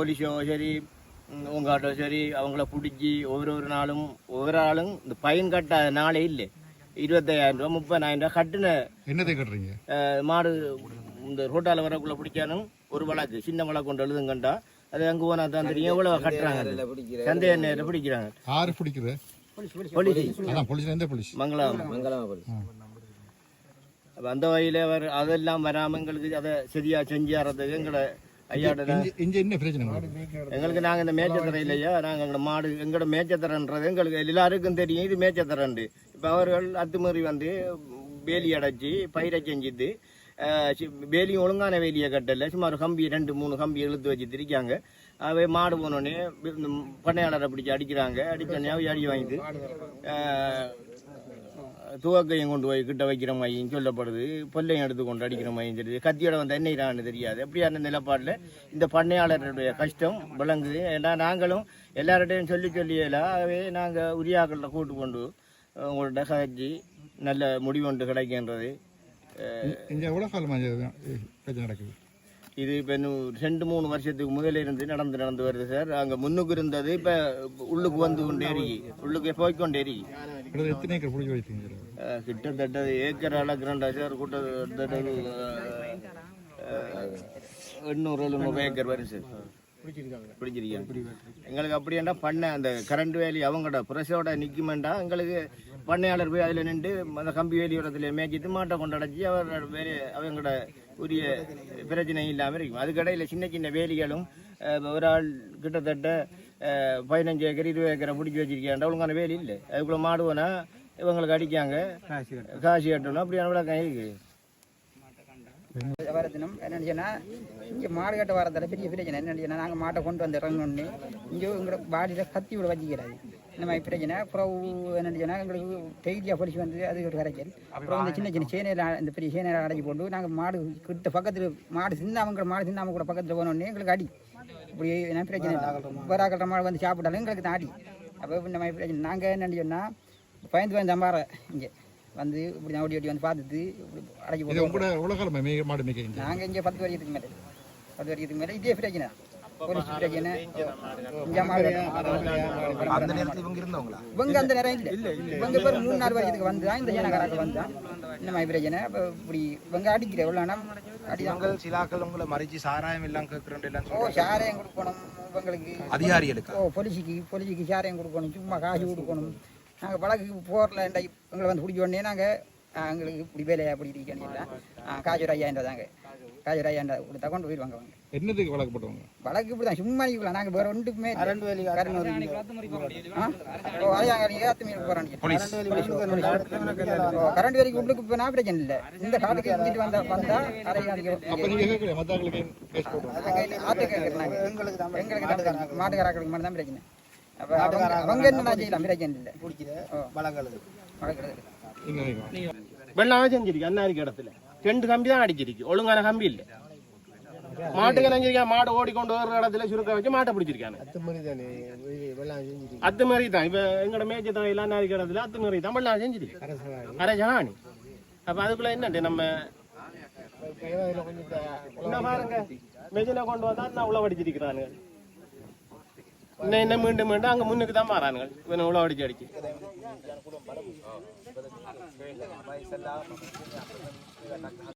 போலீஸோ சரி ம், உங்காட்டோ சரி அவங்கள பிடிச்சி ஒவ்வொரு ஒரு நாளும் ஒவ்வொரு ஆளும் இந்த பயன் கட்டாத நாளே இல்லை. இருபத்தையாயிரம் ரூபா முப்பதாயிரம் ரூபா கட்டின என்னத்தை கட்டுறீங்க? மாடு இந்த ரோட்டால வரக்குள்ள பிடிச்சாலும் ஒரு வழக்கு சின்ன வழக்கு கொண்டு எழுதுங்கண்டா. அது அங்கே போனா தான் தெரியும். எவ்வளவு கட்டுறாங்க சந்தேக நேரம் பிடிக்கிறாங்க. ஆறு பிடிக்குது? போலீஸ் அதான் போலீஸ் எந்த போலீஸ்? மங்களம். அப்ப அந்த வகையில் அவர் அதெல்லாம் வராமல் எங்களுக்கு அதை சரியா செஞ்சாரதுக்கு எங்களை என்ன பிரச்சனை? எங்களுக்கு நாங்கள் இந்த மேய்ச்சத்தரை இல்லையா நாங்கள் எங்களோட மாடு எங்களோட மேய்ச்சத்தரன்றது எங்களுக்கு எல்லாருக்கும் தெரியும். இது மேய்ச்சத்தரண்டு இப்போ அவர்கள் அத்துமீறி வந்து வேலி அடைச்சி பயிரை செஞ்சுட்டு வேலியும் ஒழுங்கான வேலியை கட்டல. சும்மா ஒரு கம்பி ரெண்டு மூணு கம்பி இழுத்து வச்சு திரிக்காங்க அவை மாடு போனோடனே பண்ணையாளரை பிடிச்சி அடிக்கிறாங்க. அடிச்சோடனே அவை அடி வாங்கிட்டு துவக்கையும் கொண்டு போய் கிட்ட வைக்கிற மையம் சொல்லப்படுது. பொல்லையும் எடுத்து கொண்டு அடிக்கிற மையம் தெரியுது. கத்தியோட வந்து என்ன இரான்னு தெரியாது. அப்படியான நிலப்பாட்டில் இந்த பண்ணையாளருடைய கஷ்டம் விளங்குது. ஏன்னா நாங்களும் எல்லார்ட்டையும் சொல்லி சொல்லியலாகவே நாங்கள் உரியாக்களில் கூட்டு கொண்டு உங்கள்கிட்ட கதைச்சி நல்ல முடிவொன்று கிடைக்கின்றது. நடக்குது? இது இப்போ இன்னும் ரெண்டு மூணு வருஷத்துக்கு முதல்ல இருந்து நடந்து நடந்து வருது சார். அங்கே முன்னுக்கு இருந்தது இப்போ உள்ளுக்கு வந்து கொண்டே இருக்கி. உள்ளுக்கு போய்க்கொண்டே இருக்கி. கிட்டத்தட்ட எத்தனை ஏக்கர் பிடிச்சி கிட்டத்தட்ட ஏக்கர் சார் கிட்டத்தட்ட ஒரு, எண்ணூறு எழுநூறு ஏக்கர் வரும் சார் பிடிச்சிருக்காங்க எங்களுக்கு அப்படியாண்டா பண்ணை அந்த கரண்ட் வேலி அவங்களோட பிரஸோட நிற்குமெண்டா எங்களுக்கு பண்ணையாளர் போய் அதில் நின்று அந்த கம்பி வேலியோரத்தில் மேய்ச்சிட்டு மாட்டை கொண்டடைச்சி அவர் வேலை அவங்களோட உரிய பிரச்சனை இல்லாமல் இருக்கும் அதுக்கடையில் சின்ன சின்ன வேலிகளும் ஒரு ஆள் கிட்டத்தட்ட பதினஞ்சு ஏக்கர் இருபது ஏக்கரை பிடிச்சி வச்சிருக்காண்டா ஒழுங்கான வேலி இல்லை. அதுக்குள்ளே மாடுவோனா இவங்களுக்கு அடிக்காங்க. காசு கட்டணும். அப்படியான விளக்கம் இருக்கு. வரத்தினம் என்னன்னு சொன்னால் இங்கே மாடு கட்ட வரதால பெரிய பிரச்சனை. என்னன்னு சொன்னால் நாங்கள் மாட்டை கொண்டு வந்து இறங்கணுன்னு இங்கே எங்களோட பாடியில் கத்தி விட வச்சிக்கிறாரு. இந்த மாதிரி பிரச்சனை அப்புறம் என்னன்னு சொன்னால் எங்களுக்கு டெய்லியாக படிச்சு வந்து அது ஒரு கரைக்கல் அப்புறம் இந்த சின்ன சின்ன சேனையில் இந்த பெரிய சேனையில் அடைச்சி போட்டு நாங்கள் மாடு கிட்ட பக்கத்தில் மாடு சிந்தாமங்கிற மாடு சிந்தாம கூட பக்கத்தில் போனோடனே எங்களுக்கு அடி. இப்படி என்ன பிரச்சனை வராக்கட்ட மாடு. வந்து சாப்பிட்டாலும் எங்களுக்கு தான் அடி. அப்போ இந்த மாதிரி பிரச்சனை நாங்கள் என்னன்னு சொன்னால் பயந்து பயந்து சம்பார இங்கே. வந்து இப்படி ஓடி ஓடி வந்து பார்த்துட்டு இப்படி அடைச்சி இது போட்டு நாங்கள் இங்கே. பத்து வருஷத்துக்கு மேலே. பத்து வருஷத்துக்கு மேலே இதே பிரச்சனை அந்த நேரத்தில் இவங்க இருந்தவங்களா? இவங்க அந்த நேரம் இல்லை. இவங்க பேர் மூணு நாலு வருஷத்துக்கு வந்து தான் இந்த ஜனகராக்கு வந்தான் இந்த மாதிரி பிரச்சனை. அப்போ இப்படி இவங்க அடிக்கிற எவ்வளோ நேரம் அடிதான். இவங்க சிலாக்கள் உங்களை மறிச்சு சாராயம் எல்லாம் கேட்கிறோம் எல்லாம் ஓ சாரையும் கொடுக்கணும். இவங்களுக்கு அதிகாரிகளுக்கு ஓ போலீஸுக்கு போலீஸுக்கு சாரையும் கொடுக்கணும். சும்மா காசு கொடுக்கணும். நாங்கள் வழக்கு போரில் எங்களை வந்து பிடிச்ச உடனே நாங்கள் எங்களுக்கு இப்படி வேலையை அப்படி இருக்கணும் காசு ஒரு ஐயாயிரம் தாங்க. ஒரு ஐயாயிரம் கொடுத்தா கொண்டு போயிடுவாங்க அவங்க. என்னதுக்கு வழக்கப்பட்டவங்க? வழக்கு இப்படி தான் சும்மா நிற்கலாம் நாங்கள் வேற ஒன்றுக்குமே கரண்ட் வேலி ஓ அதையாங்க ஏற்ற மீன் போகிறாங்க கரண்ட் வேலைக்கு உள்ளுக்கு இப்போ நான் பிரச்சனை இல்லை? இந்த காட்டுக்கு இருந்துட்டு வந்தா வந்தா அப்ப நீங்க கேட்கல மத்தாக்களுக்கு கேஸ் போடுவோம் ஆட்டு கேட்குறாங்க எங்களுக்கு மாட்டுக்காரர்களுக்கு மட்டும் தான் பிரச்சனை. அப்போ அவங்க அவங்க என்ன செய்யலாம்? பிரச்சனை இல்லை. வளர்க்குறது. நீங்க வைங்க. வெள்ளாம செஞ்சிருக்கு அன்னாரிக்கு இடத்துல ரெண்டு கம்பி தான் அடிச்சிருக்கு. ஒழுங்கான கம்பி இல்லை. மாட்டுக்கு நினைஞ்சிருக்கா மாடு ஓடிக்கொண்டு வர இடத்துல சுருக்க வச்சு மாட்டை பிடிச்சிருக்காங்க அத்து மாதிரி தான். இப்ப எங்கட மேய்ச்ச தலையில அன்னாரிக்கு இடத்துல அத்து மாதிரி தான். வெள்ளாம செஞ்சிருக்கு அரஜானி அப்ப அதுக்குள்ள என்னண்டு நம்ம என்ன பாருங்க. மெஜினை கொண்டு வந்தா நான் உள்ள அடிச்சிருக்கிறானுங்க இன்னும் என்ன மீண்டும் மீண்டும் அங்கே முன்னுக்கு தான் மாறானுங்க இவன் இவ்வளோ அடிச்சு அடிச்சு